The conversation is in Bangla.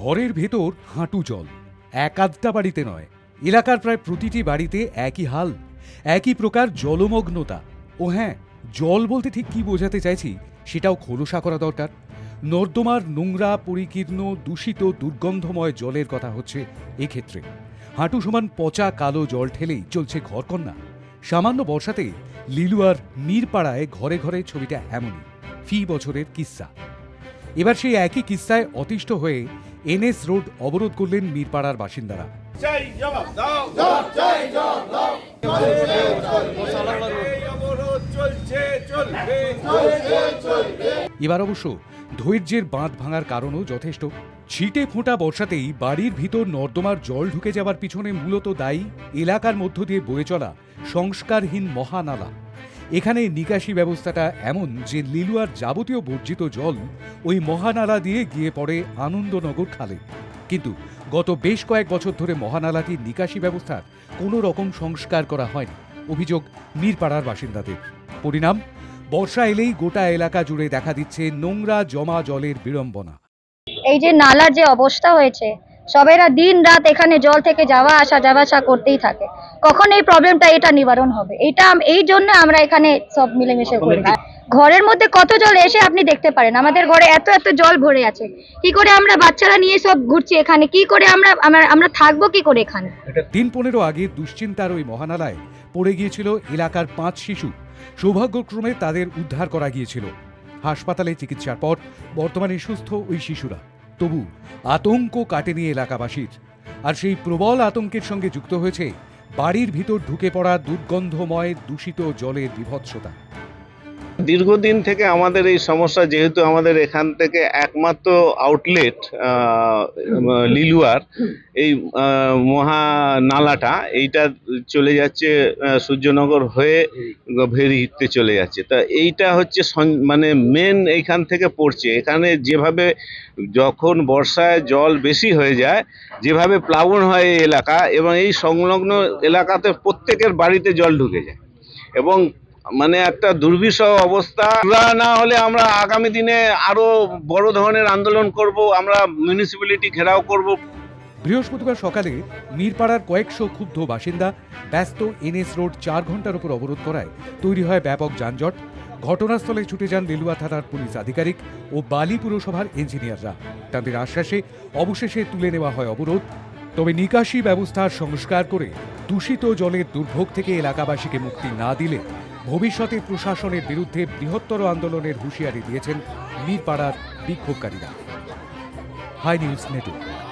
ঘরের ভেতর হাঁটু জল। এক আধটা বাড়িতে নয়। এলাকার প্রায় প্রতিটি বাড়িতে একই হাল, একই প্রকার জলমগ্নতা। ও হ্যাঁ জল বলতে ঠিক কি বোঝাতে চাইছি সেটাও খোলসা করা দরকার। নর্দমার নোংরা, পরিকীর্ণ, দূষিত, দুর্গন্ধময় জলের কথা হচ্ছে এক্ষেত্রে। হাঁটু সমান পচা, কালো জল ঠেলেই চলছে ঘরকন্যা সামান্য বর্ষাতে লিলুয়ার মিরপাড়ায় ঘরে ঘরে ছবিটা এমনই। ফি বছরের কিস্সা। এবার সেই একই কিস্তায় অতিষ্ঠ হয়ে এনএস রোড অবরোধ করলেন মিরপাড়ার বাসিন্দারা। এবার অবশ্য ধৈর্যের বাঁধ ভাঙার কারণও যথেষ্ট। ছিটে ফোঁটা বর্ষাতেই বাড়ির ভিতর নর্দমার জল ঢুকে যাওয়ার পিছনে মূলত দায়ী এলাকার মধ্য দিয়ে বয়ে চলা সংস্কারহীন মহানালা। এখানে নিকাশি ব্যবস্থাটা এমন যে লিলুয়ার যাবতীয় বর্জিত জল ওই মহানালা দিয়ে গিয়ে পড়ে আনন্দনগর খালে। কিন্তু গত বেশ কয়েক বছর ধরে মহানালাটির নিকাশি ব্যবস্থার কোনো রকম সংস্কার করা হয়নি, অভিযোগ মিরপাড়ার বাসিন্দাদের। পরিণাম, বর্ষা এলেই গোটা এলাকা জুড়ে দেখা দিচ্ছে নোংরা জমা জলের বিড়ম্বনা। এই যে নালার যে অবস্থা হয়েছে সবাইরা দিন রাত এখানে জল থেকে যাওয়া আসা যাওয়া আসা করতেই থাকে। কখন এই প্রবলেমটা এটা নিবারণ হবে। এটা এই জন্য আমরা এখানে সব মিলেমিশে করি। ঘরের মধ্যে কত জল এসে আপনি দেখতে পারেন। আমাদের ঘরে এত এত জল ভরে আছে। কি করে আমরা বাচ্চারা নিয়ে সব ঘুরছি এখানে? কি করে আমরা আমরা থাকব কি করে এখানে? দিন পনেরো আগে দুশ্চিন্তার ওই মহানালায় পড়ে গিয়েছিল এলাকার পাঁচ শিশু। সৌভাগ্যক্রমে তাদের উদ্ধার করা গিয়েছিল। হাসপাতালে চিকিৎসার পর বর্তমানে সুস্থ ওই শিশুরা। তবু আতঙ্ক কাটেনি এলাকাবাসীর। আর সেই প্রবল আতঙ্কের সঙ্গে যুক্ত হয়েছে বাড়ির ভিতর ঢুকে পড়া দুর্গন্ধময় দূষিত জলের বিভৎসতা। দীর্ঘদিন থেকে আমাদের এই সমস্যা, যেহেতু আমাদের এখান থেকে একমাত্র আউটলেট লিলুয়ার, এই মহা নালাটা, এইটা চলে যাচ্ছে সূর্যনগর হয়ে ভেরিতে চলে যাচ্ছে। তা এইটা হচ্ছে মানে মেন এইখান থেকে পড়ছে। এখানে যেভাবে যখন বর্ষায় জল বেশি হয়ে যায়, যেভাবে প্লাবন হয় এই এলাকা এবং এই সংলগ্ন এলাকাতে প্রত্যেকের বাড়িতে জল ঢুকে যায়। এবং মানে একটা দুর্বিষহ অবস্থা। না হলে আমরা আগামী দিনে আরও বড় ধরনের আন্দোলন করব, আমরা মিউনিসিপ্যালিটি ঘেরাও করব। বৃহস্পতিবার সকালে মিরপাড়ার কয়েকশো ক্ষুব্ধ বাসিন্দা ব্যস্ত এনএস রোড চার ঘণ্টার উপর অবরোধ করায় তৈরি হয় ব্যাপক যানজট। ঘটনাস্থলে ছুটে যান লিলুয়া থানার পুলিশ আধিকারিক ও বালি পুরসভার ইঞ্জিনিয়াররা। তাদের আশ্বাসে অবশেষে তুলে নেওয়া হয় অবরোধ। তবে নিকাশি ব্যবস্থার সংস্কার করে দূষিত জলের দুর্ভোগ থেকে এলাকাবাসীকে মুক্তি না দিলে ভবিষ্যতে প্রশাসনের বিরুদ্ধে বৃহত্তর আন্দোলনের হুঁশিয়ারি দিয়েছেন মিরপাড়ার বিক্ষোভকারীরা। Hi news network.